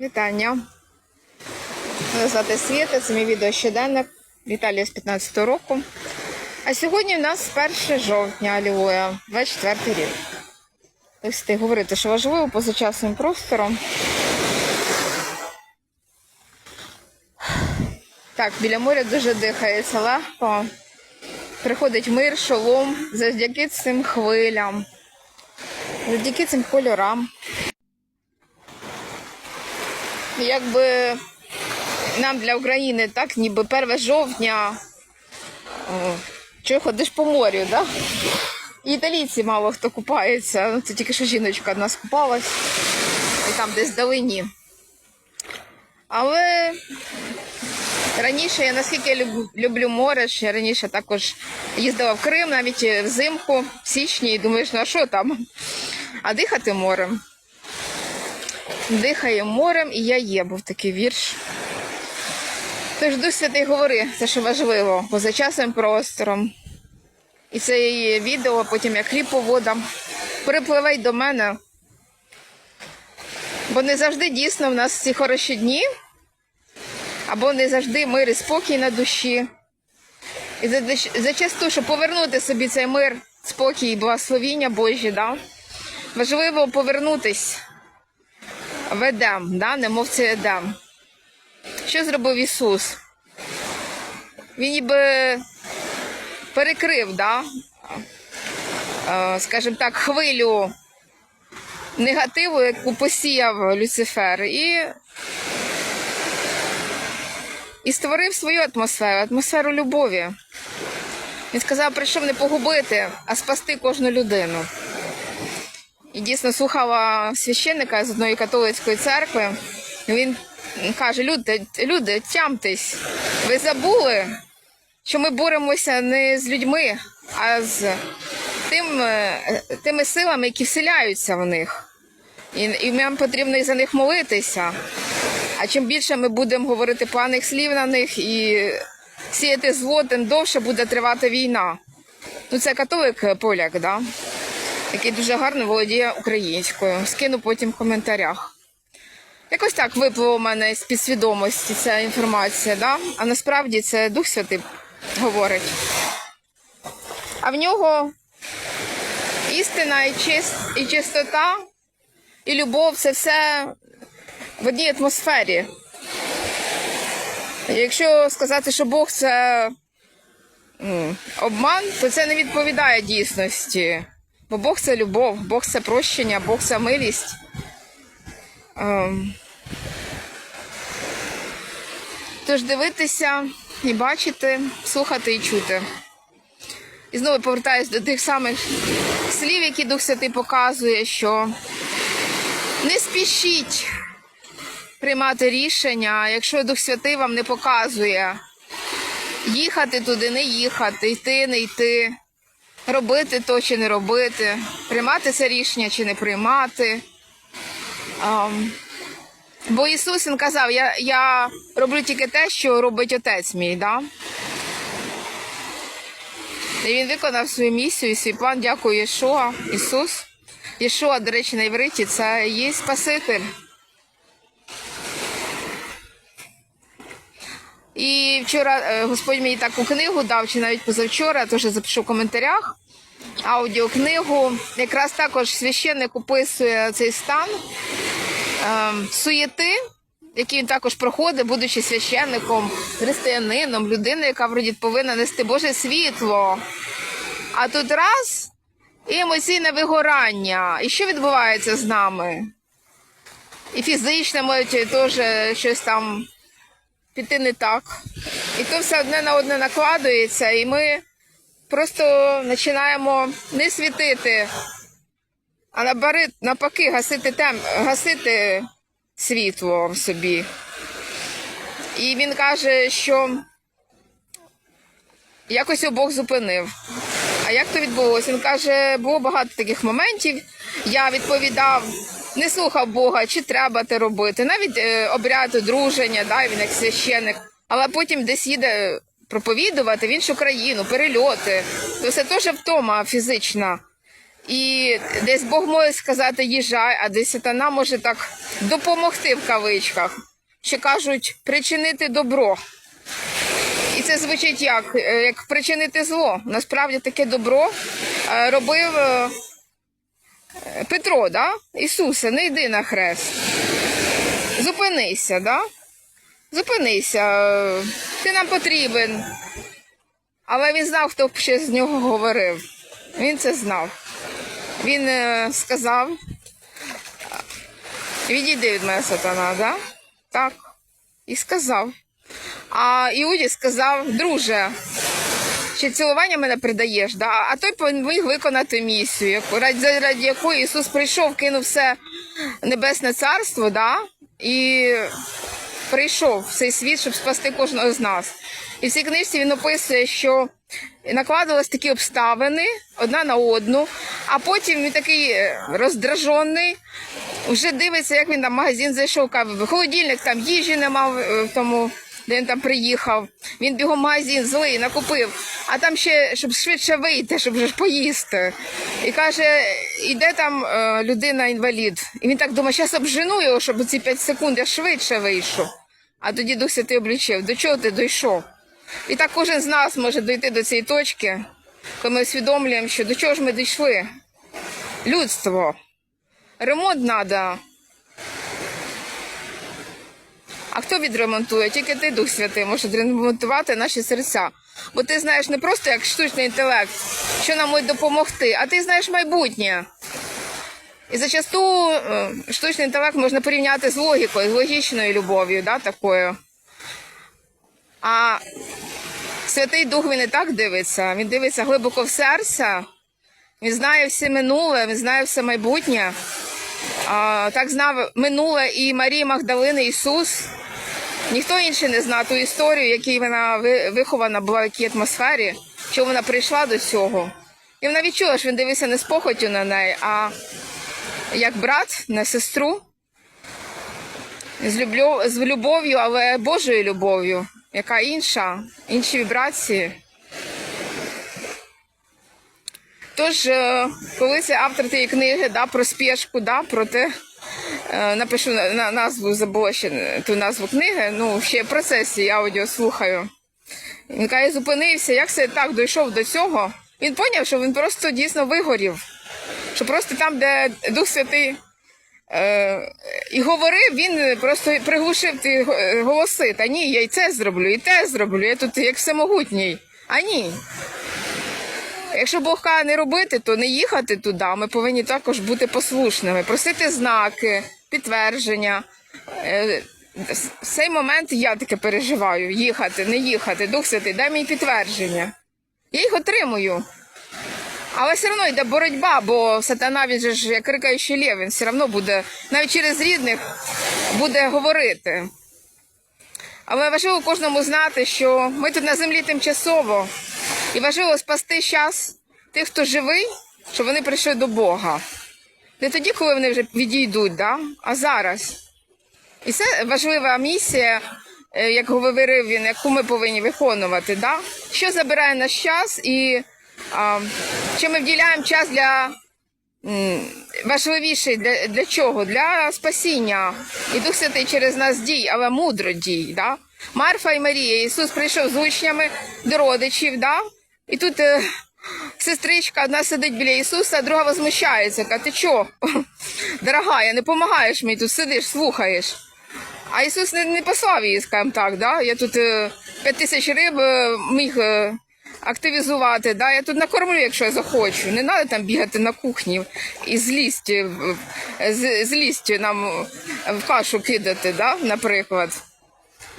Вітання. Мене звати Світа, це мій відео щоденник. Віталія з 15-го року. А сьогодні в нас 1 жовтня, алілуя, 24 рік. Ти говорити, що важливо поза часом і простором. Так, біля моря дуже дихається легко. Приходить мир, шолом завдяки цим хвилям, завдяки цим кольорам. Якби нам для України так, ніби 1 жовтня. Чого ходиш по морю, да? І італійці мало хто купається. Ну, Це тільки що жіночка одна скупалась. І там десь вдалині. Але раніше я наскільки люб- люблю море, я раніше також їздила в Крим, навіть взимку, в січні, і думаєш, ну а що там? А дихати морем. Дихає морем, і я є, був такий вірш. Тож Дух Святий говори, це що важливо, поза часом простором. І це її відео, потім як хліб по водам. Припливай до мене. Бо не завжди дійсно в нас ці хороші дні, або не завжди мир і спокій на душі. І за- зачасту, щоб повернути собі цей мир, спокій і благословіння Божі, да? важливо повернутись в Едем, да? немов це Едем. Що зробив Ісус? Він ніби перекрив, да? е, скажімо так, хвилю негативу, яку посіяв Люцифер, і, і створив свою атмосферу, атмосферу любові. Він сказав, прийшов не погубити, а спасти кожну людину. І дійсно слухала священника з одної католицької церкви. Він каже: люди, люди, тямтесь, ви забули, що ми боремося не з людьми, а з тим, е, тими силами, які вселяються в них. І, і нам потрібно і за них молитися. А чим більше ми будемо говорити поганих слів на них і сіяти зло, тим довше буде тривати війна. Ну, це католик поляк, да? Який дуже гарно володіє українською. Скину потім в коментарях. Якось так виплило у мене з підсвідомості ця інформація, да? а насправді це Дух Святий говорить. А в нього істина і, чист, і чистота, і любов це все в одній атмосфері. Якщо сказати, що Бог це обман, то це не відповідає дійсності. Бо Бог це любов, Бог це прощення, Бог це милість. Ем. Тож дивитися і бачити, слухати і чути. І знову повертаюсь до тих самих слів, які Дух Святий показує, що не спішіть приймати рішення, якщо Дух Святий вам не показує їхати туди, не їхати, йти, не йти, робити то чи не робити, приймати це рішення чи не приймати. Бо Ісус Він казав, я, я роблю тільки те, що робить Отець мій. Да? І він виконав свою місію, і свій план. Дякую Єшуа, Ісус. Єшуа, до речі, на івриті це є Спаситель. І вчора е, Господь мені таку книгу дав, чи навіть позавчора, теж запишу в коментарях. Аудіокнигу. Якраз також священник описує цей стан ем, суєти, який він також проходить, будучи священником, християнином, людиною, яка вроді повинна нести Боже світло. А тут раз і емоційне вигорання. І що відбувається з нами? І фізично можуть теж щось там піти не так. І то все одне на одне накладується, і ми просто починаємо не світити, а набари- навпаки гасити тем, гасити світло в собі. І він каже, що якось його Бог зупинив. А як то відбулося? Він каже, було багато таких моментів. Я відповідав, не слухав Бога, чи треба те робити. Навіть е, обряд одруження, да, він як священник. Але потім десь їде проповідувати в іншу країну, перельоти. То це теж втома фізична. І десь Бог може сказати їжджай, а десь сатана може так допомогти в кавичках, що кажуть причинити добро. І це звучить як, Е, як причинити зло. Насправді таке добро е, робив е, Петро, да? Ісусе, не йди на хрест. Зупинися, да? Зупинися, ти нам потрібен. Але він знав, хто ще з нього говорив. Він це знав. Він е, сказав: відійди від мене, сатана, да? Так. І сказав. А Іуді сказав, друже, чи цілування мене придаєш, да? а той поміг виконати місію, заради якої Ісус прийшов, кинув все небесне царство, да? і прийшов в цей світ, щоб спасти кожного з нас. І в цій книжці він описує, що накладувались такі обставини одна на одну, а потім він такий е, роздражений, вже дивиться, як він там в магазин зайшов, каже, холодильник там їжі не мав е, в тому, де він там приїхав. Він бігом магазин злий, накупив, а там ще, щоб швидше вийти, щоб ж поїсти. І каже, іде там е, людина-інвалід. І він так думає, зараз обжену його, щоб ці 5 секунд я швидше вийшов. А тоді Дух Святий облічив, до чого ти дійшов? І так кожен з нас може дійти до цієї точки, коли ми усвідомлюємо, що до чого ж ми дійшли. Людство. Ремонт треба. А хто відремонтує? Тільки ти, Дух Святий, може відремонтувати наші серця. Бо ти знаєш не просто як штучний інтелект, що нам може допомогти, а ти знаєш майбутнє. І зачасту е, штучний інтелект можна порівняти з логікою, з логічною любов'ю, да, такою. А Святий Дух він і так дивиться. Він дивиться глибоко в серце. Він знає все минуле, він знає все майбутнє. А, так знав минуле і Марії Магдалини Ісус. Ніхто інший не знає ту історію, якій вона вихована була в якій атмосфері, чому вона прийшла до цього. І вона відчула, що він дивився не з похотю на неї, а як брат на сестру, з, люблю, з любов'ю, але Божою любов'ю, яка інша, інші вібрації. Тож, е, колись автор тієї книги да, про спешку, да, про те, напишу на, на назву, забула ще ту назву книги, ну, ще процесі аудіо слухаю. Він каже, зупинився, як це так дійшов до цього. Він поняв, що він просто дійсно вигорів. Що просто там, де Дух Святий е, і говорив, він просто приглушив ті е, голоси. Та ні, я і це зроблю, і те зроблю. Я тут як всемогутній. А ні. Якщо Бог каже не робити, то не їхати туди. Ми повинні також бути послушними, просити знаки, підтвердження. Е, В цей момент я таке переживаю: їхати, не їхати, Дух Святий, дай мені підтвердження. Я їх отримую. Але все одно йде боротьба, бо сатана він же ж як рикаючий лев, він все одно буде, навіть через рідних буде говорити. Але важливо кожному знати, що ми тут на землі тимчасово, і важливо спасти час тих, хто живий, щоб вони прийшли до Бога. Не тоді, коли вони вже відійдуть, да? а зараз. І це важлива місія, е, як говорив він, яку ми повинні виконувати. Да? Що забирає наш час і а, чи ми вділяємо час для важливіший для, для чого? Для спасіння. І Дух Святий через нас дій, але мудро дій. Да? Марфа і Марія. Ісус прийшов з учнями до родичів, да? і тут е, сестричка одна сидить біля Ісуса, а друга возмущається. Каже, ти чого? Дорога, не допомагаєш мені тут, сидиш, слухаєш. А Ісус не, не послав її, скажімо так, да? я тут е, п'ять тисяч риб е, міг е, активізувати, да? я тут накормлю, якщо я захочу. Не треба там бігати на кухні і злість, злість нам в кашу кидати, да? наприклад.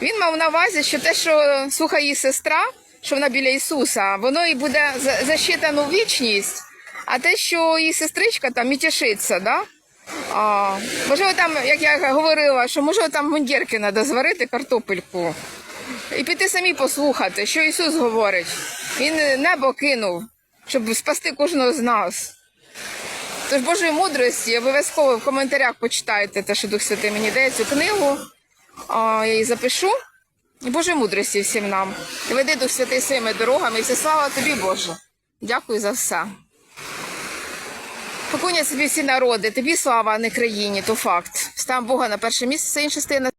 Він мав на увазі, що те, що слухає її сестра, що вона біля Ісуса, воно і буде за- засчитано в вічність, а те, що її сестричка там мітішиться, да? А, можливо, там, як я говорила, що можливо там мундірки треба зварити картопельку і піти самі послухати, що Ісус говорить. Він небо кинув, щоб спасти кожного з нас. Тож Божої мудрості обов'язково в коментарях почитайте те, що Дух Святий мені дає цю книгу. А, я її запишу. І Боже мудрості всім нам. Веди Дух Святий своїми дорогами. І слава тобі, Боже. Дякую за все. Покуня собі всі народи, тобі слава, а не країні, то факт. Став Бога на перше місце, все інше стає на